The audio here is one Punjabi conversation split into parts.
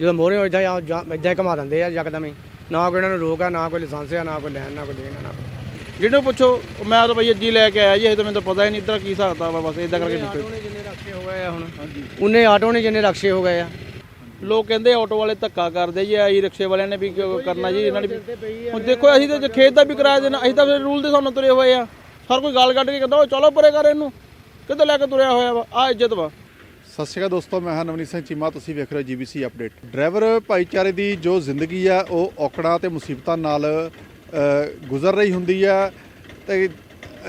ਜਦੋਂ ਮੋਰੇ ਹੋ ਇਦਾਂ ਇਦਾਂ ਘਮਾ ਦਿੰਦੇ ਆ ਯਕਦਮ ਹੀ। ਨਾ ਕੋਈ ਇਹਨਾਂ ਨੂੰ ਰੋਕ ਆ ਨਾ ਕੋਈ ਲਾਇਸੈਂਸ ਆ ਨਾ ਕੋਈ ਲੈਣ ਨਾ ਕੋਈ ਦੇਣ ਨਾ ਜਿਹਨੂੰ ਪੁੱਛੋ ਮੈਂ ਤਾਂ ਬਈ ਅੱਜੀ ਲੈ ਕੇ ਆਇਆ ਜੀ ਇਹ ਤਾਂ ਮੈਨੂੰ ਤਾਂ ਪਤਾ ਹੀ ਨਹੀਂ ਇੱਧਰ ਕੀ ਹਿਸਾਬ ਵਾ ਬਸ ਇਦਾਂ ਕਰਕੇ ਨਿਕਲ ਜਿੰਨੇ ਰਕਸ਼ੇ ਹੋ ਗਏ ਆ ਹੁਣ। ਉਨੇ ਆਟੋ ਨੇ ਜਿੰਨੇ ਰਕਸ਼ੇ ਹੋ ਗਏ ਆ। ਲੋਕ ਕਹਿੰਦੇ ਆਟੋ ਵਾਲੇ ਧੱਕਾ ਕਰਦੇ ਜੀ ਆਈ ਰਿਕਸ਼ੇ ਵਾਲਿਆਂ ਨੇ ਵੀ ਕਰਨਾ ਜੀ ਇਹਨਾਂ ਨੇ ਹੁਣ ਦੇਖੋ ਅਸੀਂ ਤਾਂ ਖੇਤ ਦਾ ਵੀ ਕਿਰਾਇਆ ਦੇਣਾ ਅਸੀਂ ਤਾਂ ਫਿਰ ਰੂਲ ਦੇ ਸਾਨੂੰ ਤੁਰੇ ਹੋਏ ਆ। ਹਰ ਕੋਈ ਗਾਲ ਕੱਢ ਕੇ ਕਹਿੰਦਾ ਚਲੋ ਪਰੇ ਕਰ ਇਹਨੂੰ। ਕਿੱਧਰ ਲੈ ਕੇ ਤੁਰਿਆ ਹੋਇਆ ਵਾ? ਆ ਇੱਜ਼ਤ ਵਾ। ਸਤਿ ਸ਼੍ਰੀ ਅਕਾਲ ਦੋਸਤੋ, ਮੈਂ ਹਾਂ ਨਵਨੀਤ ਸਿੰਘ ਚੀਮਾ, ਤੁਸੀਂ ਵੇਖ ਰਹੇ ਹੋ ਜੀਬੀਸੀ ਅਪਡੇਟ। ਡਰਾਈਵਰ ਭਾਈਚਾਰੇ ਦੀ ਜੋ ਜ਼ਿੰਦਗੀ ਆ, ਉਹ ਔਕੜਾਂ ਤੇ ਮੁਸੀਬਤਾਂ ਨਾਲ ਗੁਜ਼ਰ ਰਹੀ ਹੁੰਦੀ ਆ। ਤੇ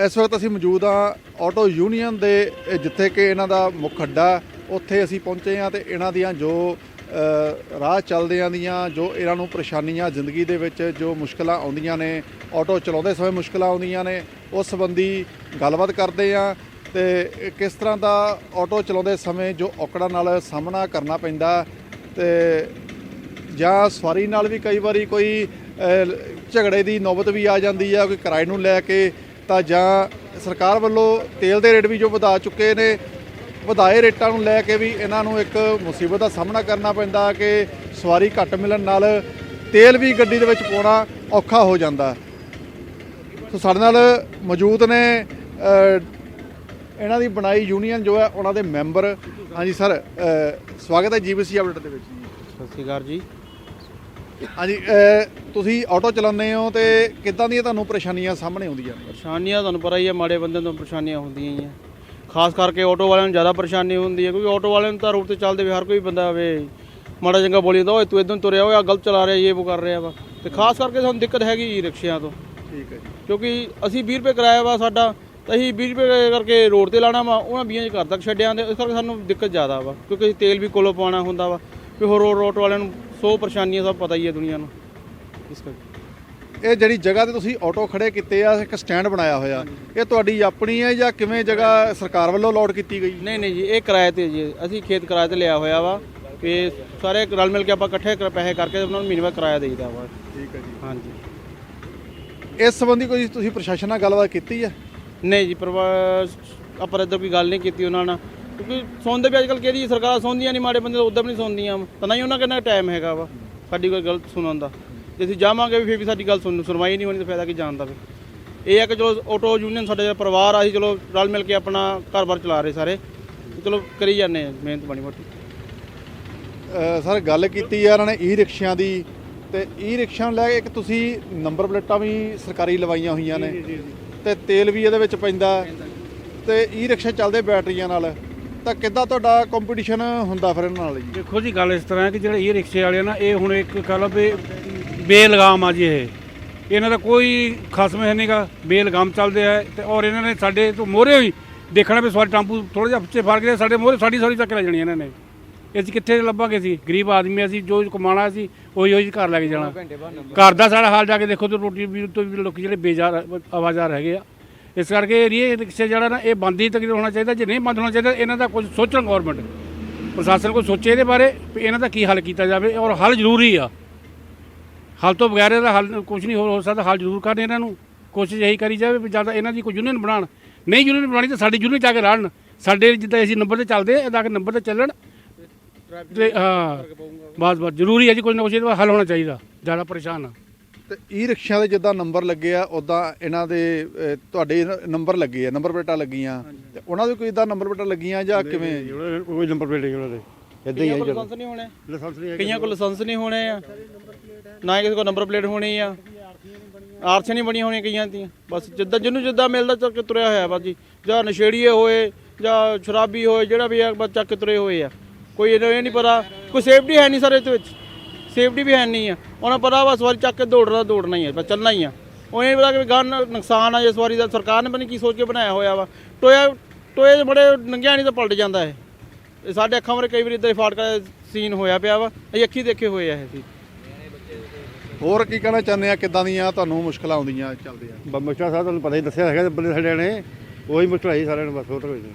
ਇਸ ਵਕਤ ਅਸੀਂ ਮੌਜੂਦ ਆ ਆਟੋ ਯੂਨੀਅਨ ਦੇ ਜਿੱਥੇ ਕਿ ਇਹਨਾਂ ਦਾ ਮੁੱਖ ਅੱਡਾ, ਉੱਥੇ ਅਸੀਂ ਪਹੁੰਚੇ ਆ ਤੇ ਇਹਨਾਂ ਦੀਆਂ ਜੋ ਰਾਹ ਚੱਲਦਿਆਂ ਦੀਆਂ, ਜੋ ਇਹਨਾਂ ਨੂੰ ਪਰੇਸ਼ਾਨੀਆਂ ਜ਼ਿੰਦਗੀ ਦੇ ਵਿੱਚ, ਜੋ ਮੁਸ਼ਕਲਾਂ ਆਉਂਦੀਆਂ ਨੇ, ਆਟੋ ਚਲਾਉਂਦੇ ਸਮੇਂ ਮੁਸ਼ਕਲਾਂ ਆਉਂਦੀਆਂ ਨੇ, ਉਸ ਸੰਬੰਧੀ ਗੱਲਬਾਤ ਕਰਦੇ ਆ ਤੇ ਕਿਸ ਤਰ੍ਹਾਂ ਦਾ ਆਟੋ ਚਲਾਉਂਦੇ ਸਮੇਂ ਜੋ ਔਕੜਾਂ ਨਾਲ ਸਾਹਮਣਾ ਕਰਨਾ ਪੈਂਦਾ ਤੇ ਜਾਂ ਸਵਾਰੀ ਨਾਲ ਵੀ ਕਈ ਵਾਰੀ ਕੋਈ ਝਗੜੇ ਦੀ ਨੌਬਤ ਵੀ ਆ ਜਾਂਦੀ ਆ, ਕੋਈ ਕਿਰਾਏ ਨੂੰ ਲੈ ਕੇ, ਤਾਂ ਜਾਂ ਸਰਕਾਰ ਵੱਲੋਂ ਤੇਲ ਦੇ ਰੇਟ ਵੀ ਜੋ ਵਧਾ ਚੁੱਕੇ ਨੇ, ਵਧਾਏ ਰੇਟਾਂ ਨੂੰ ਲੈ ਕੇ ਵੀ ਇਹਨਾਂ ਨੂੰ ਇੱਕ ਮੁਸੀਬਤ ਦਾ ਸਾਹਮਣਾ ਕਰਨਾ ਪੈਂਦਾ ਕਿ ਸਵਾਰੀ ਘੱਟ ਮਿਲਣ ਨਾਲ ਤੇਲ ਵੀ ਗੱਡੀ ਦੇ ਵਿੱਚ ਪਾਉਣਾ ਔਖਾ ਹੋ ਜਾਂਦਾ। ਸੋ ਸਾਡੇ ਨਾਲ ਮੌਜੂਦ ਨੇ ਇਹਨਾਂ ਦੀ ਬਣਾਈ ਯੂਨੀਅਨ ਜੋ ਹੈ ਉਹਨਾਂ ਦੇ ਮੈਂਬਰ। ਹਾਂਜੀ ਸਰ ਸਵਾਗਤ ਹੈ ਜੀਬੀਸੀ ਅਪਡੇਟ ਦੇ ਵਿੱਚ। ਸਤਿ ਸ਼੍ਰੀ ਅਕਾਲ ਜੀ। ਹਾਂਜੀ ਤੁਸੀਂ ਆਟੋ ਚਲਾਉਂਦੇ ਹੋ ਤੇ ਕਿੱਦਾਂ ਦੀਆਂ ਤੁਹਾਨੂੰ ਪਰੇਸ਼ਾਨੀਆਂ ਸਾਹਮਣੇ ਆਉਂਦੀਆਂ ਨੇ? ਪਰੇਸ਼ਾਨੀਆਂ ਤੁਹਾਨੂੰ ਪਤਾ ਹੀ ਹੈ ਮਾੜੇ ਬੰਦੇ ਤੋਂ ਪਰੇਸ਼ਾਨੀਆਂ ਹੁੰਦੀਆਂ ਹੀ ਆ। ਖਾਸ ਕਰਕੇ ਆਟੋ ਵਾਲਿਆਂ ਨੂੰ ਜ਼ਿਆਦਾ ਪਰੇਸ਼ਾਨੀ ਹੁੰਦੀ ਹੈ ਕਿਉਂਕਿ ਆਟੋ ਵਾਲਿਆਂ ਨੂੰ ਤਾਂ ਰੋਡ ਤੇ ਚੱਲਦੇ ਵੀ ਹਰ ਕੋਈ ਬੰਦਾ ਆਵੇ ਮਾੜਾ ਚੰਗਾ ਬੋਲੀ ਜਾਂਦਾ ਓਏ ਤੂੰ ਇਦਾਂ ਤੁਰਿਆ ਹੋਇਆ ਗਲਤ ਚਲਾ ਰਿਹਾ ਇਹ ਉਹ ਕਰ ਰਿਹਾ ਵਾ। ਤੇ ਖਾਸ ਕਰਕੇ ਸਾਨੂੰ ਦਿੱਕਤ ਹੈਗੀ ਜੀ ਰਿਕਸ਼ਿਆਂ ਤੋਂ। ਠੀਕ ਹੈ ਜੀ। ਕਿਉਂਕਿ ਅਸੀਂ 20 ਰੁਪਏ ਕਿਰਾਇਆ ਵਾ ਸਾਡਾ ਤਾਂ ਅਸੀਂ 20 ਰੁਪਏ ਕਰਕੇ ਰੋਡ ਤੇ ਲਾਣਾ ਵਾ ਉਹਨਾਂ 20 ਚ ਘਰ ਤੱਕ ਛੱਡਿਆ ਤੇ ਇਸ ਕਰਕੇ ਸਾਨੂੰ ਦਿੱਕਤ ਜ਼ਿਆਦਾ ਵਾ ਕਿਉਂਕਿ ਅਸੀਂ ਤੇਲ ਵੀ ਕੋਲੋਂ ਪਾਉਣਾ ਹੁੰਦਾ ਵਾ ਵੀ ਹੋਰ ਰੋਡ ਰੋਡ ਵਾਲਿਆਂ ਨੂੰ ਸੌ ਪਰੇਸ਼ਾਨੀਆਂ ਸਭ ਪਤਾ ਹੀ ਹੈ ਦੁਨੀਆ ਨੂੰ ਇਸ ਕਰਕੇ। ਇਹ ਜਿਹੜੀ ਜਗ੍ਹਾ ਤੇ ਤੁਸੀਂ ਆਟੋ ਖੜੇ ਕੀਤੇ ਆ ਇੱਕ ਸਟੈਂਡ ਬਣਾਇਆ ਹੋਇਆ ਇਹ ਤੁਹਾਡੀ ਆਪਣੀ ਹੈ ਜਾਂ ਕਿਵੇਂ ਜਗ੍ਹਾ ਸਰਕਾਰ ਵੱਲੋਂ ਅਲਾਟ ਕੀਤੀ ਗਈ? ਨਹੀਂ ਨਹੀਂ ਜੀ ਇਹ ਕਿਰਾਏ ਤੇ ਜੀ ਅਸੀਂ ਖੇਤ ਕਿਰਾਏ ਤੇ ਲਿਆ ਹੋਇਆ ਵਾ ਤੇ ਸਾਰੇ ਰਲ ਮਿਲ ਕੇ ਆਪਾਂ ਇਕੱਠੇ ਪੈਸੇ ਕਰਕੇ ਉਹਨਾਂ ਨੂੰ ਮਹੀਨੇ ਬਾਅਦ ਕਿਰਾਇਆ ਦੇਈਦਾ ਵਾ। ਠੀਕ ਹੈ ਹਾਂਜੀ। ਜੀ ਇਸ ਸੰਬੰਧੀ ਕੋਈ ਤੁਸੀਂ ਪ੍ਰਸ਼ਾਸਨ ਨਾਲ ਗੱਲਬਾਤ ਕੀਤੀ ਹੈ ਨਹੀਂ ਜੀ ਪਰਵਾਹ ਆਪਾਂ ਇੱਧਰ ਕੋਈ ਗੱਲ ਨਹੀਂ ਕੀਤੀ ਉਹਨਾਂ ਨਾਲ। ਕਿਉਂਕਿ ਸੁਣਦੇ ਵੀ ਅੱਜਕੱਲ ਕਿਹਦੀ ਸਰਕਾਰਾਂ ਸੁਣਦੀਆਂ ਨਹੀਂ ਮਾੜੇ ਬੰਦੇ ਉਦੋਂ ਵੀ ਨਹੀਂ ਸੁਣਦੀਆਂ। ਤਾਂ ਨਾ ਹੀ ਉਹਨਾਂ ਕਿੰਨਾ ਟਾਈਮ ਹੈਗਾ ਵਾ ਸਾਡੀ ਕੋਈ ਗਲਤ ਸੁਣਨ ਦਾ। ਜੇ ਅਸੀਂ ਜਾਵਾਂਗੇ ਵੀ ਫਿਰ ਵੀ ਸਾਡੀ ਗੱਲ ਸੁਣ ਸੁਣਵਾਈ ਨਹੀਂ ਹੋਣੀ ਤਾਂ ਫਾਇਦਾ ਕੀ ਜਾਣ ਦਾ ਫਿਰ ਇਹ ਹੈ ਕਿ ਚਲੋ ਆਟੋ ਯੂਨੀਅਨ ਸਾਡਾ ਪਰਿਵਾਰ ਆ ਅਸੀਂ ਚਲੋ ਰਲ ਮਿਲ ਕੇ ਆਪਣਾ ਘਰ-ਬਾਰ ਚਲਾ ਰਹੇ ਸਾਰੇ। ਚਲੋ ਕਰੀ ਜਾਂਦੇ ਆ ਮਿਹਨਤ ਬਣੀ ਮੋਟੀ। ਸਰ ਗੱਲ ਕੀਤੀ ਇਹਨਾਂ ਨੇ ਈ ਰਿਕਸ਼ਿਆਂ ਦੀ। ਤੇ ਈ ਰਿਕਸ਼ਾ ਨੂੰ ਲੈ ਕੇ ਇੱਕ ਤੁਸੀਂ ਨੰਬਰ ਪਲੇਟਾਂ ਵੀ ਸਰਕਾਰੀ ਲਵਾਈਆਂ ਹੋਈਆਂ ਨੇ। ਤੇ ਤੇਲ ਵੀ ਇਹਦੇ ਵਿੱਚ ਪੈਂਦਾ। ਤੇ ਈ ਰਿਕਸ਼ਾ ਚੱਲਦੇ ਬੈਟਰੀਆਂ ਨਾਲ। ਤਾਂ ਕਿੱਦਾਂ ਤੁਹਾਡਾ ਕੰਪੀਟੀਸ਼ਨ ਹੁੰਦਾ ਫਿਰ ਇਹਨਾਂ ਨਾਲ ਜੀ? ਦੇਖੋ ਜੀ, ਗੱਲ ਇਸ ਤਰ੍ਹਾਂ ਹੈ ਕਿ ਜਿਹੜੇ ਇਹ ਰਿਕਸ਼ੇ ਵਾਲੇ ਆ ਨਾ, ਇਹ ਹੁਣ ਇੱਕ ਕਹ ਲਓ ਵੀ ਬੇਲਗਾਮ ਆ ਜੀ ਇਹ। ਇਹਨਾਂ ਦਾ ਕੋਈ ਖਸਮ ਹੈ ਨਹੀਂਗਾ ਬੇਲਗਾਮ ਚੱਲਦੇ ਆ ਤੇ ਔਰ ਇਹਨਾਂ ਨੇ ਸਾਡੇ ਤੋਂ ਮੋਹਰੇ ਹੋਈ ਦੇਖਣਾ ਵੀ ਸਵਾਰੀ ਟਾਂਪੂ ਥੋੜਾ ਜਿਹਾ ਪਿੱਛੇ ਫੜ ਗਿਆ ਸਾਡੇ ਮੋਹਰੇ ਸਾਡੀ ਸਾਰੀ ਤੱਕ ਲੈ ਜਾਣੀ ਇਹਨਾਂ ਨੇ। ਅਸੀਂ ਕਿੱਥੇ ਲੱਭਾਂਗੇ ਸੀ ਗਰੀਬ ਆਦਮੀ ਅਸੀਂ ਜੋ ਕਮਾਣਾ ਸੀ ਉਹੀ ਉਹੀ ਘਰ ਲੈ ਕੇ ਜਾਣਾ। ਘਰ ਦਾ ਸਾਡਾ ਹਾਲ ਜਾ ਕੇ ਦੇਖੋ ਤੇ ਰੋਟੀ ਵੀ ਤੋਂ ਵੀ ਲੋਕ ਜਿਹੜੇ ਬੇਜ਼ਾਰ ਆਵਾਜ਼ਾਰ ਹੈਗੇ ਆ। ਇਸ ਕਰਕੇ ਇਹ ਰਿਕਸ਼ੇ ਜਿਹੜਾ ਨਾ ਇਹ ਬੰਦ ਹੀ ਤੱਕ ਹੋਣਾ ਚਾਹੀਦਾ ਜੇ ਨਹੀਂ ਬੰਦ ਹੋਣਾ ਚਾਹੀਦਾ ਇਹਨਾਂ ਦਾ ਕੁਝ ਸੋਚਣ ਗਵਰਨਮੈਂਟ ਪ੍ਰਸ਼ਾਸਨ ਕੋਈ ਸੋਚੇ ਇਹਦੇ ਬਾਰੇ ਵੀ ਇਹਨਾਂ ਦਾ ਕੀ ਹੱਲ ਕੀਤਾ ਜਾਵੇ ਔਰ ਹੱਲ ਜ਼ਰੂਰੀ ਆ। ਹੱਲ ਤੋਂ ਬਗੈਰ ਇਹਦਾ ਹੱਲ ਕੁਝ ਨਹੀਂ ਹੋ ਹੋ ਸਕਦਾ ਹੱਲ ਜ਼ਰੂਰ ਕਰਨ ਇਹਨਾਂ ਨੂੰ। ਕੋਸ਼ਿਸ਼ ਇਹੀ ਕਰੀ ਜਾਵੇ ਵੀ ਜ਼ਿਆਦਾ ਇਹਨਾਂ ਦੀ ਕੋਈ ਯੂਨੀਅਨ ਬਣਾਉਣ। ਨਹੀਂ ਯੂਨੀਅਨ ਬਣਾਣੀ ਤਾਂ ਸਾਡੀ ਯੂਨੀਅਨ ਜਾ ਕੇ ਰਲਣ। ਸਾਡੇ ਜਿੱਦਾਂ ਅਸੀਂ ਨੰਬਰ ਤੇ ਚੱਲਦੇ ਆ ਇਹਦਾ ਕਿ ਨੰਬਰ ਤੇ ਚੱਲਣ। ਤੇ ਹਾਂ ਬਸ ਬਸ ਜ਼ਰੂਰੀ ਹੈ ਜੀ ਕੋਈ ਨਾ ਇਹਦਾ ਹੱਲ ਹੋਣਾ ਚਾਹੀਦਾ ਜ਼ਿਆਦਾ ਪਰੇਸ਼ਾਨ ਆ ਤੇ ਈ ਰਿਕਸ਼ਿਆਂ ਦੇ ਜਿੱਦਾਂ ਨੰਬਰ ਲੱਗੇ ਆ ਉਦਾਂ ਇਹਨਾਂ ਦੇ ਅਹ, ਤੁਹਾਡੇ ਨੰਬਰ ਲੱਗੇ ਆ ਨੰਬਰ ਪਲੇਟਾਂ ਲੱਗੀਆਂ। ਤੇ ਉਹਨਾਂ ਦੇ ਕੋਈ ਇਦਾਂ ਨੰਬਰ ਪਲੇਟਾਂ ਲੱਗੀਆਂ ਜਾਂ ਕਿਵੇਂ? ਕੋਈ ਨੰਬਰ ਪਲੇਟ ਨਹੀਂ ਉਹਨਾਂ ਦੇ। ਇਦਾਂ ਕਈਆਂ ਕੋਲ ਲਾਇਸੈਂਸ ਨਹੀਂ ਹੋਣੇ। ਲਾਇਸੈਂਸ ਨਹੀਂ ਕਈਆਂ ਕੋਲ ਲਾਇਸੈਂਸ ਨਹੀਂ ਹੋਣੇ ਆ। ਨਾ ਹੀ ਕਿਸੇ ਕੋਲ ਨੰਬਰ ਪਲੇਟ ਹੋਣੀ ਆ। ਆਰਥ ਨਹੀਂ ਬਣੀਆਂ ਹੋਣੀਆਂ ਕਈਆਂ ਦੀਆਂ। ਬਸ ਜਿੱਦਾਂ ਜਿਹਨੂੰ ਜਿੱਦਾਂ ਮਿਲਦਾ ਚੱਕ ਕੇ ਤੁਰਿਆ ਹੋਇਆ ਬਸ ਜੀ। ਜਾਂ ਨਸ਼ੇੜੀਏ ਹੋਏ ਜਾਂ ਸ਼ਰਾਬੀ ਹੋਏ ਜਿਹੜਾ ਵੀ ਆ ਬਸ ਚੱਕ ਕੇ ਤੁਰੇ ਹੋਏ ਆ। ਕੋਈ ਇਹਨੂੰ ਇਹ ਨਹੀਂ ਪਤਾ। ਕੋਈ ਸੇਫਟੀ ਹੈ ਨਹੀਂ ਸਰ ਇਹਦੇ ਵਿੱਚ। ਸੇਫਟੀ ਵੀ ਹੈ ਨਹੀਂ ਆ। ਉਹਨਾਂ ਪਤਾ ਵਾ ਸਵਾਰੀ ਚੱਕ ਕੇ ਦੌੜਨਾ ਦੌੜਨਾ ਹੀ ਆ ਬਸ ਚੱਲਣਾ ਹੀ ਆ। ਉਹ ਇਹ ਪਤਾ ਕਿ ਗਾਂ ਨੁਕਸਾਨ ਆ ਜੇ ਸਵਾਰੀ ਦਾ ਸਰਕਾਰ ਨੇ ਪਤਾ ਕੀ ਸੋਚ ਕੇ ਬਣਾਇਆ ਹੋਇਆ ਵਾ। ਟੋਇਆ ਟੋਏ 'ਚ ਬੜੇ ਨੰਗਿਆ ਨਹੀਂ ਤਾਂ ਪਲਟ ਜਾਂਦਾ ਇਹ। ਇਹ ਸਾਡੇ ਅੱਖਾਂ ਮਰੇ ਕਈ ਵਾਰੀ ਇਦਾਂ ਫਾਟਕਾ ਸੀਨ ਹੋਇਆ ਪਿਆ ਵਾ। ਅਸੀਂ ਅੱਖੀ ਦੇਖੇ ਹੋਏ ਆ ਇਹ ਸੀ ਹੋਰ ਕੀ ਕਹਿਣਾ ਚਾਹੁੰਦੇ ਆ? ਕਿੱਦਾਂ ਦੀਆਂ ਤੁਹਾਨੂੰ ਮੁਸ਼ਕਲਾਂ ਆਉਂਦੀਆਂ ਚੱਲਦੀਆਂ? ਮੁਸ਼ਕਲ ਸਾਹਿਬ ਤੁਹਾਨੂੰ ਪਤਾ ਹੀ ਦੱਸਿਆ ਹੈਗਾ ਬੰਦੇ ਸਾਡੇ ਨੇ। ਉਹੀ ਮੁਸ਼ਕਲ ਆਈ ਸਾਰਿਆਂ ਨੂੰ ਬਸ ਹੋਰ ਤਾਂ ਕੋਈ ਨਹੀਂ।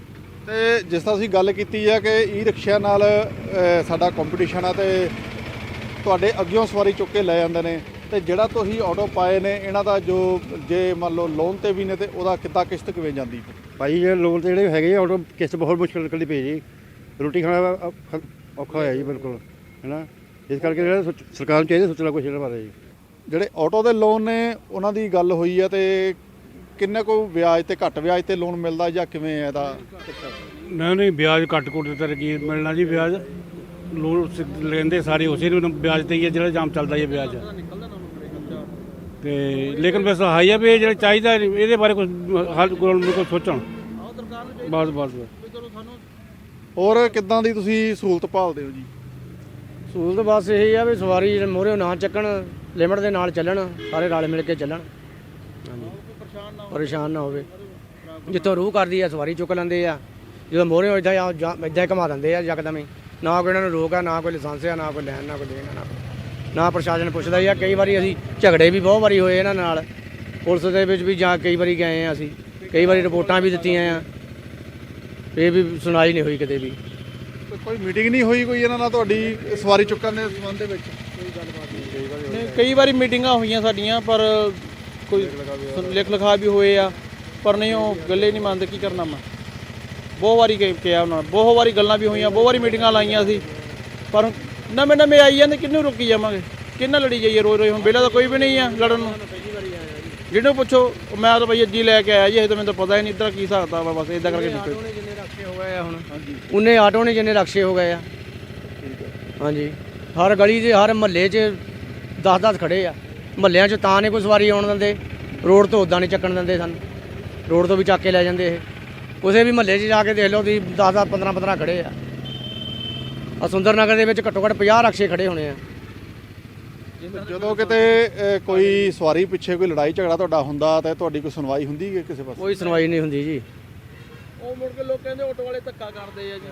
ਤੇ ਜਿਸ ਤਰ੍ਹਾਂ ਤੁਸੀਂ ਗੱਲ ਕੀਤੀ ਹੈ ਕਿ ਈ ਰਿਕਸ਼ਿਆਂ ਨਾਲ ਸਾਡਾ ਕੰਪੀਟੀਸ਼ਨ ਆ ਤੇ ਤੁਹਾਡੇ ਅੱਗਿਓਂ ਸਵਾਰੀ ਚੁੱਕ ਕੇ ਲੈ ਜਾਂਦੇ ਨੇ। ਤੇ ਜਿਹੜਾ ਤੁਸੀਂ ਆਟੋ ਪਾਏ ਨੇ ਇਹਨਾਂ ਦਾ ਜੋ ਜੇ ਮੰਨ ਲਓ ਲੋਨ ਤੇ ਵੀ ਨੇ ਤੇ ਉਹਦਾ ਕਿੱਦਾਂ ਕਿਸ਼ਤ ਕਿਵੇਂ ਜਾਂਦੀ? ਭਾਈ ਜਿਹੜੇ ਲੋਨ ਤੇ ਜਿਹੜੇ ਹੈਗੇ ਆ ਆਟੋ ਕਿਸ਼ਤ ਬਹੁਤ ਮੁਸ਼ਕਲ ਨਿਕਲਦੀ ਪਈ ਜੀ ਰੋਟੀ ਖਾਣਾ ਔਖਾ ਹੋਇਆ ਜੀ ਬਿਲਕੁਲ ਹੈਨਾ? ਇਸ ਕਰਕੇ ਜਿਹੜਾ ਸਰਕਾਰ ਨੂੰ ਚਾਹੀਦਾ ਸੋਚਣਾ ਕੁਛ ਇਹਨਾਂ ਬਾਰੇ ਜੀ। ਜਿਹੜੇ ਆਟੋ ਦੇ ਲੋਨ ਨੇ ਉਹਨਾਂ ਦੀ ਗੱਲ ਹੋਈ ਹੈ ਤੇ ਕਿੰਨੇ ਕੋ ਵਿਆਜ ਤੇ ਘੱਟ ਵਿਆਜ ਤੇ ਲੋਨ ਮਿਲਦਾ ਜਾਂ ਕਿਵੇਂ ਹੈ ਇਹਦਾ? ਨਹੀਂ ਨਹੀਂ ਵਿਆਜ ਘੱਟ ਕੋਟ ਤੇ ਕੀ ਮਿਲਣਾ ਜੀ ਵਿਆਜ। ਲੋਨ ਸ- ਲੈਂਦੇ ਸਾਰੇ ਉਸੇ ਨੂੰ ਵਿਆਜ ਤੇ ਹੀ ਹੈ ਜਿਹੜਾ ਜਾਮ ਚੱਲਦਾ ਹੈ ਵਿਆਜ। ਤੇ ਲੇਕਿਨ ਬਸ ਹਾਈ ਆ ਵੀ ਇਹ ਜਿਹੜਾ ਚਾਹੀਦਾ ਇਹਦੇ ਬਾਰੇ ਕੁਝ ਹੱਲ ਗਵਰਨਮੈਂਟ ਕੋਈ ਸੋਚਣ। ਬਸ ਬਸ ਬਸ। ਹੋਰ ਕਿੱਦਾਂ ਦੀ ਤੁਸੀਂ ਸਹੂਲਤ ਭਾਲਦੇ ਹੋ ਜੀ? ਸਹੂਲਤ ਬਸ ਇਹੀ ਆ ਵੀ ਸਵਾਰੀ ਜਿਹੜੇ ਮੋਹਰੇ ਨਾ ਚੱਕਣ ਲਿਮਟ ਦੇ ਨਾਲ ਚੱਲਣ ਸਾਰੇ ਰਲ ਮਿਲ ਕੇ ਚੱਲਣ। ਪਰੇਸ਼ਾਨ ਨਾ ਹੋਵੇ। ਜਿੱਥੋਂ ਰੂਹ ਕਰਦੀ ਆ ਸਵਾਰੀ ਚੁੱਕ ਲੈਂਦੇ ਆ। ਜਦੋਂ ਮੋਹਰੇ ਇਦਾਂ ਇਦਾਂ ਹੀ ਘੁਮਾ ਦਿੰਦੇ ਆ ਯਕਦਮ ਹੀ। ਨਾ ਕੋਈ ਇਹਨਾਂ ਨੂੰ ਰੋਕ ਆ ਨਾ ਕੋਈ ਲਾਇਸੈਂਸ ਆ ਨਾ ਕੋਈ ਲੈਣ ਨਾ ਕੋਈ ਦੇਣ ਨਾ ਕੋਈ। ਨਾ ਪ੍ਰਸ਼ਾਸਨ ਪੁੱਛਦਾ ਹੀ ਆ। ਕਈ ਵਾਰੀ ਅਸੀਂ ਝਗੜੇ ਵੀ ਬਹੁਤ ਵਾਰੀ ਹੋਏ ਇਹਨਾਂ ਨਾਲ। ਪੁਲਿਸ ਦੇ ਵਿੱਚ ਵੀ ਜਾਂ ਕਈ ਵਾਰੀ ਗਏ ਆ ਅਸੀਂ। ਕਈ ਵਾਰੀ ਰਿਪੋਰਟਾਂ ਵੀ ਦਿੱਤੀਆਂ ਆ। ਇਹ ਵੀ ਸੁਣਾਈ ਨਹੀਂ ਹੋਈ ਕਿਤੇ ਵੀ। ਕੋਈ ਮੀਟਿੰਗ ਨਹੀਂ ਹੋਈ ਕੋਈ ਇਹਨਾਂ ਨਾਲ ਤੁਹਾਡੀ ਸਵਾਰੀ ਚੁੱਕਣ ਦੇ ਸੰਬੰਧ ਦੇ ਵਿੱਚ? ਨਹੀਂ, ਕਈ ਵਾਰੀ ਮੀਟਿੰਗਾਂ ਹੋਈਆਂ ਸਾਡੀਆਂ ਪਰ ਕੋਈ ਲਿਖ ਲਿਖਾ ਵੀ ਹੋਏ ਆ ਪਰ ਨਹੀਂ ਉਹ ਗੱਲੇ ਨਹੀਂ ਮੰਨਦੇ ਕੀ ਕਰਨਾ ਮੈਂ? ਬਹੁਤ ਵਾਰੀ ਕਿਹਾ ਉਹਨਾਂ ਨੇ ਬਹੁਤ ਵਾਰੀ ਗੱਲਾਂ ਵੀ ਹੋਈਆਂ ਬਹੁਤ ਵਾਰੀ ਮੀਟਿੰਗਾਂ ਲਾਈਆਂ ਸੀ ਪਰ ਨਵੇਂ ਨਵੇਂ ਆਈ ਜਾਂਦੇ ਕਿੰਨੂੰ ਰੋਕੀ ਜਾਵਾਂਗੇ? ਕਿੰਨਾ ਲੜੀ ਜਾਈਏ ਰੋਜ਼ ਰੋਜ਼ ਹੁਣ ਬੇਲਾ ਤਾਂ ਕੋਈ ਵੀ ਨਹੀਂ ਆ ਲੜਨ ਨੂੰ। ਜਿਹਨੂੰ ਪੁੱਛੋ ਉਹ ਮੈਂ ਤਾਂ ਬਈ ਅੱਜੀ ਲੈ ਕੇ ਆਇਆ ਜੀ ਇਹ ਤਾਂ ਮੈਨੂੰ ਤਾਂ ਪਤਾ ਹੀ ਨਹੀਂ ਇੱਧਰ ਕੀ ਹਿਸਾਬ ਵਾ ਬਸ ਇਦਾਂ ਕਰਕੇ ਨਿਕਲ ਜਿੰਨੇ ਹੋ ਗਏ ਆ ਹੁਣ। ਉਨੇ ਆਟੋ ਨੇ ਜਿੰਨੇ ਰਕਸ਼ੇ ਹੋ ਗਏ ਆ। ਹਾਂਜੀ। ਹਰ ਗਲੀ 'ਚ ਹਰ ਮਹੱਲੇ 'ਚ 10-10 ਖੜੇ ਆ। ਮਹੱਲਿਆਂ 'ਚ ਤਾਂ ਨਹੀਂ ਕੋਈ ਸਵਾਰੀ ਆਉਣ ਦਿੰਦੇ। ਰੋਡ ਤੋਂ ਉਦਾਂ ਨਹੀਂ ਚੱਕਣ ਦਿੰਦੇ ਸਾਨੂੰ। ਰੋਡ ਤੋਂ ਵੀ ਚੱਕ ਕੇ ਲੈ ਜਾਂਦੇ ਇਹ। ਕਿਸੇ ਵੀ ਮਹੱਲੇ 'ਚ ਜਾ ਕੇ ਦੇਖ ਲਓ ਤੁਸੀਂ 10-10 15-15 ਖੜੇ ਆ। ਆ ਸੁੰਦਰ ਨਗਰ ਦੇ ਵਿੱਚ ਘੱਟੋ ਘੱਟ 50 ਰਕਸ਼ੇ ਖੜੇ ਹੋਣੇ ਆ। ਜਦੋਂ ਕਿਤੇ ਕੋਈ ਸਵਾਰੀ ਪਿੱਛੇ ਕੋਈ ਲੜਾਈ ਝਗੜਾ ਤੁਹਾਡਾ ਹੁੰਦਾ ਤਾਂ ਤੁਹਾਡੀ ਕੋਈ ਸੁਣਵਾਈ ਹੁੰਦੀ ਹੈ ਕਿਸੇ ਪਾਸੇ? ਕੋਈ ਸੁਣਵਾਈ ਨਹੀਂ ਹੁੰਦੀ ਜੀ। ਉਹ ਮੁੜ ਕੇ ਲੋਕ ਕਹਿੰਦੇ ਆਟੋ ਵਾਲੇ ਧੱਕਾ ਕਰਦੇ ਆ ਜੀ।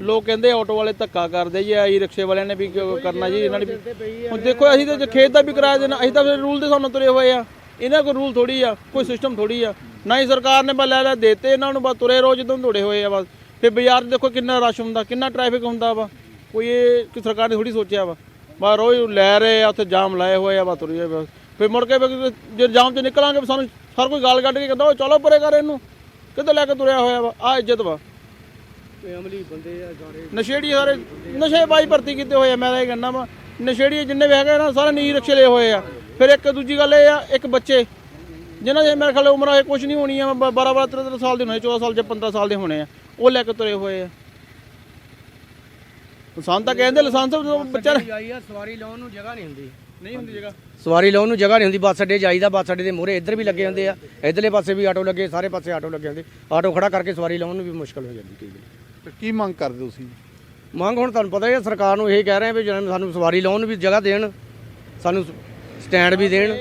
ਲੋਕ ਕਹਿੰਦੇ ਆਟੋ ਵਾਲੇ ਧੱਕਾ ਕਰਦੇ ਜੀ ਆਈ ਰਿਕਸ਼ੇ ਵਾਲਿਆਂ ਨੇ ਵੀ ਕਿਉਂ ਕਰਨਾ ਜੀ, ਇਹਨਾਂ ਨੇ ਵੀ ਹੁਣ ਦੇਖੋ ਅਸੀਂ ਤਾਂ ਖੇਤ ਦਾ ਵੀ ਕਿਰਾਇਆ ਦੇਣਾ, ਅਸੀਂ ਤਾਂ ਫਿਰ ਰੂਲ ਦੇ ਸਾਨੂੰ ਤੁਰੇ ਹੋਏ ਆ। ਇਹਨਾਂ ਕੋਈ ਰੂਲ ਥੋੜੀ ਆ, ਕੋਈ ਸਿਸਟਮ ਥੋੜੀ ਆ। ਨਾ ਹੀ ਸਰਕਾਰ ਨੇ ਬਸ ਲੈ ਲੈ ਦੇਤੇ ਇਹਨਾਂ ਨੂੰ, ਬਸ ਤੁਰੇ ਰੋਜ਼ ਜਦੋਂ ਦੌੜੇ ਹੋਏ ਆ ਬਸ। ਫਿਰ ਬਾਜ਼ਾਰ ਦੇਖੋ ਕਿੰਨਾ ਰਸ਼ ਹੁੰਦਾ, ਕਿੰਨਾ ਟ੍ਰੈਫਿਕ ਹੁੰਦਾ ਵਾ। ਕੋਈ ਇਹ ਕਿ ਸਰਕਾਰ ਨੇ ਥੋੜੀ ਸੋਚਿਆ ਵਾ। ਬਸ ਰੋਜ਼ ਲੈ ਰਹੇ ਆ, ਉੱਥੇ ਜਾਮ ਲਾਏ ਹੋਏ ਆ, ਬਸ ਤੁਰੇ ਬਸ। ਫਿਰ ਮੁੜ ਕੇ ਜੇ ਜਾਮ 'ਚ ਨਿਕਲਾਂਗੇ ਸਾਨੂੰ ਹਰ ਕੋਈ ਗਾਲ ਕੱਢ ਕੇ ਕਹਿੰਦਾ ਓ ਚਲੋ ਪਰੇ ਕਰ ਇਹਨੂੰ। ਕਿੱਦਾਂ ਲੈ ਕੇ ਤੁਰਿਆ ਹੋਇਆ ਵਾ? ਆ ਇੱਜ਼ਤ ਵਾ। ਅਮਲੀ ਬੰਦੇ ਆ ਸਾਰੇ ਨਸ਼ੇੜੀ ਸਾਰੇ ਨਸ਼ੇ ਬਾਈ ਭਰਤੀ ਕੀਤੇ ਹੋਏ ਆ ਮੈਂ ਤਾਂ ਇਹ ਕਹਿੰਦਾ ਵਾ। ਨਸ਼ੇੜੀ ਜਿੰਨੇ ਵੀ ਹੈਗੇ ਨਾ ਸਾਰੇ ਨੀ ਰਕਸ਼ੇ ਲਏ ਹੋਏ ਆ। ਫਿਰ ਇੱਕ ਦੂਜੀ ਗੱਲ ਇਹ ਆ ਇੱਕ ਬੱਚੇ ਜਿਨ੍ਹਾਂ ਦੇ ਮੇਰੇ ਖਿਆਲ ਉਮਰ ਹੈ ਕੁਝ ਨਹੀਂ ਹੋਣੀ ਆ 12 12 13 ਸਾਲ ਦੇ ਹੋਣੇ 14 ਸਾਲ ਜਾਂ 15 ਸਾਲ ਦੇ ਹੋਣੇ ਆ। ਉਹ ਲੈ ਕੇ ਤੁਰੇ ਹੋਏ ਆ। ਸਾਨੂੰ ਤਾਂ ਕਹਿੰਦੇ ਲਾਇਸੈਂਸ ਬੱਚਾ ਆਈ ਆ ਸਵਾਰੀ ਲਾਉਣ ਨੂੰ ਜਗ੍ਹਾ ਨਹੀਂ ਹੁੰਦੀ। ਨਹੀਂ ਹੁੰਦੀ ਜਗ੍ਹਾ। ਸਵਾਰੀ ਲਾਉਣ ਨੂੰ ਜਗ੍ਹਾ ਨਹੀਂ ਹੁੰਦੀ ਬੱਸ ਅੱਡੇ ਜਾਈਦਾ ਬੱਸ ਅੱਡੇ ਦੇ ਮੂਹਰੇ ਇੱਧਰ ਵੀ ਲੱਗੇ ਹੁੰਦੇ ਆ। ਇਧਰਲੇ ਪਾਸੇ ਵੀ ਆਟੋ ਲੱਗੇ ਸਾਰੇ ਪਾਸੇ ਆਟੋ ਲੱਗੇ ਹੁੰਦੇ। ਆਟੋ ਖੜਾ ਕਰਕੇ ਸਵਾਰੀ ਲਾਉਣ ਨੂੰ ਵੀ ਮੁਸ਼ਕਲ ਹੋ ਜਾਂਦੀ ਕਈ ਵਾਰੀ। ਤੇ ਕੀ ਮੰਗ ਕਰਦੇ ਹੋ ਤੁਸੀਂ? ਮੰਗ ਹੁਣ ਤੁਹਾਨੂੰ ਪਤਾ ਹੀ ਹੈ ਸਰਕਾਰ ਨੂੰ ਇਹ ਕਹਿ ਰਹੇ ਆ ਵੀ ਜਿਹਨਾਂ ਸਾਨੂੰ ਸਵਾਰੀ ਲਾਉਣ ਨੂੰ ਵੀ ਜਗ੍ਹਾ ਦੇਣ ਸਾਨੂੰ ਸਟੈਂਡ ਵੀ ਦੇਣ।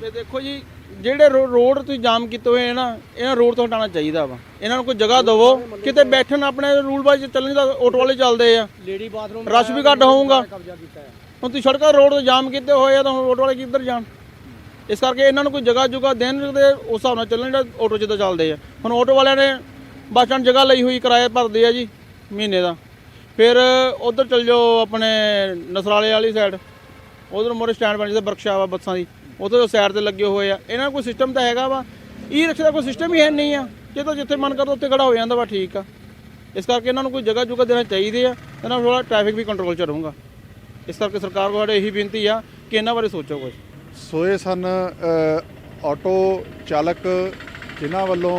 ਤੇ ਦੇਖੋ ਜੀ ਜਿਹੜੇ ਰੋਡ ਤੁਸੀਂ ਜਾਮ ਕੀਤੇ ਹੋਏ ਆ ਨਾ ਇਹਨਾਂ ਰੋਡ ਤੋਂ ਹਟਾਉਣਾ ਚਾਹੀਦਾ ਵਾ। ਇਹਨਾਂ ਨੂੰ ਕੋਈ ਜਗ੍ਹਾ ਦਿਵੋ ਕਿਤੇ ਬੈਠਣ ਆਪਣੇ ਰੂਲ ਵਾਈਜ਼ ਚੱਲਣ ਦਾ ਆਟੋ ਵਾਲੇ ਚੱਲਦੇ ਆ। ਲੇਡੀ ਬਾਥਰੂਮ ਰਸ਼ ਵੀ ਘੱਟ ਹੋਊਗਾ। ਹੁਣ ਤੁਸੀਂ ਸੜਕਾਂ ਰੋਡ ਤੇ ਜਾਮ ਕੀਤੇ ਹੋਏ ਆ ਤਾਂ ਹੁਣ ਆਟੋ ਵਾਲੇ ਕਿੱਧਰ ਜਾਣ? ਇਸ ਕਰਕੇ ਇਹਨਾਂ ਨੂੰ ਕੋਈ ਜਗ੍ਹਾ ਜੁਗਾ ਦੇਣ ਤੇ ਉਸ ਹਿਸਾਬ ਨਾਲ ਚੱਲਣ ਜਿਹੜਾ ਆਟੋ ਜਿੱਦਾਂ ਚੱਲਦੇ ਆ। ਹੁਣ ਆਟੋ ਵਾਲਿਆਂ ਨੇ ਬੱਸ ਸਟੈਂਡ ਜਗ੍ਹਾ ਲਈ ਹੋਈ ਕਿਰਾਏ ਭਰਦੇ ਆ ਜੀ ਮਹੀਨੇ ਦਾ। ਫਿਰ ਉਧਰ ਚੱਲ ਜਾਓ ਆਪਣੇ ਨਸਰਾਲੇ ਵਾਲੀ ਸਾਈਡ ਉਧਰ ਮੋਰੇ ਸਟੈਂਡ ਬਣ ਜਿੱਥੇ ਵਰਕਸ਼ਾਪ ਆ ਬੱਸਾਂ ਦੀ। ਉੱਥੇ ਸਾਈਡ ਤੇ ਲੱਗੇ ਹੋਏ ਆ। ਇਹਨਾਂ ਕੋਲ ਕੋਈ ਸਿਸਟਮ ਤਾਂ ਹੈਗਾ ਵਾ। ਈ ਰਿਕਸ਼ਾ ਦਾ ਕੋਈ ਸਿਸਟਮ ਹੀ ਹੈ ਨਹੀਂ ਆ। ਜੇ ਤਾਂ ਜਿੱਥੇ ਮਨ ਕਰਦਾ ਉੱਥੇ ਖੜਾ ਹੋ ਜਾਂਦਾ ਵਾ, ਠੀਕ ਆ। ਇਸ ਕਰਕੇ ਇਹਨਾਂ ਨੂੰ ਕੋਈ ਜਗ੍ਹਾ ਜੁਗਾ ਦੇਣਾ ਚਾਹੀਦੀ ਆ। ਇਹਨਾਂ ਨੂੰ ਥੋੜਾ ਟ੍ਰੈਫਿਕ ਵੀ ਕੰਟਰੋਲ ਚ ਰਹੂਗਾ। ਇਸ ਕਰਕੇ ਸਰਕਾਰ ਕੋਲ ਸਾਡੇ ਇਹੀ ਬੇਨਤੀ ਆ ਕਿ ਇਹਨਾਂ ਬਾਰੇ ਸੋਚੋ ਕੁਝ ਸੋਏ ਸਨ ਆਟੋ ਚਾਲਕ ਜਿਨ੍ਹਾਂ ਵੱਲੋਂ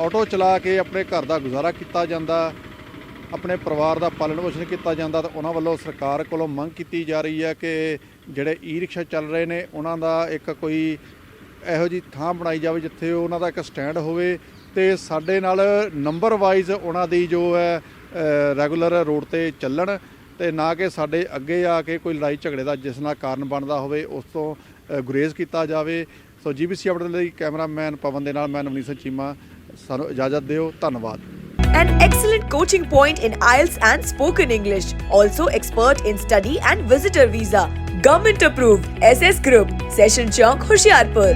ਆਟੋ ਚਲਾ ਕੇ ਆਪਣੇ ਘਰ ਦਾ ਗੁਜ਼ਾਰਾ ਕੀਤਾ ਜਾਂਦਾ, ਆਪਣੇ ਪਰਿਵਾਰ ਦਾ ਪਾਲਣ ਪੋਸ਼ਣ ਕੀਤਾ ਜਾਂਦਾ ਤਾਂ ਉਹਨਾਂ ਵੱਲੋਂ ਸਰਕਾਰ ਕੋਲੋਂ ਮੰਗ ਕੀਤੀ ਜਾ ਰਹੀ ਹੈ ਕਿ ਜਿਹੜੇ ਈ ਰਿਕਸ਼ਾ ਚੱਲ ਰਹੇ ਨੇ, ਉਹਨਾਂ ਦਾ ਇੱਕ ਕੋਈ ਇਹੋ ਜੀ ਥਾਂ ਬਣਾਈ ਜਾਵੇ ਜਿੱਥੇ ਉਹਨਾਂ ਦਾ ਇੱਕ ਸਟੈਂਡ ਹੋਵੇ ਤੇ ਸਾਡੇ ਨਾਲ ਨੰਬਰ ਵਾਈਜ਼ ਉਹਨਾਂ ਦੀ ਜੋ ਹੈ ਰੈਗੂਲਰ ਰੋਡ ਤੇ ਚੱਲਣ ਤੇ ਨਾ ਕਿ ਸਾਡੇ ਅੱਗੇ ਆ ਕੇ ਕੋਈ ਲੜਾਈ ਝਗੜੇ ਦਾ ਜਿਸ ਨਾਲ ਕਾਰਨ ਬਣਦਾ ਹੋਵੇ, ਉਸ ਤੋਂ ਗੁਰੇਜ਼ ਕੀਤਾ ਜਾਵੇ। ਸੋ ਜੀਬੀਸੀ ਅਪਡੇਟ ਲਈ ਕੈਮਰਾਮੈਨ ਪਵਨ ਦੇ ਨਾਲ ਮੈਂ ਨਵਨੀਤ ਸਿੰਘ ਚੀਮਾ ਸਾਨੂੰ ਇਜਾਜ਼ਤ ਦਿਓ ਧੰਨਵਾਦ An excellent coaching point in IELTS and spoken English. Also expert in study and visitor visa. Government approved. SS Group. Session Chowk, Hoshiarpur.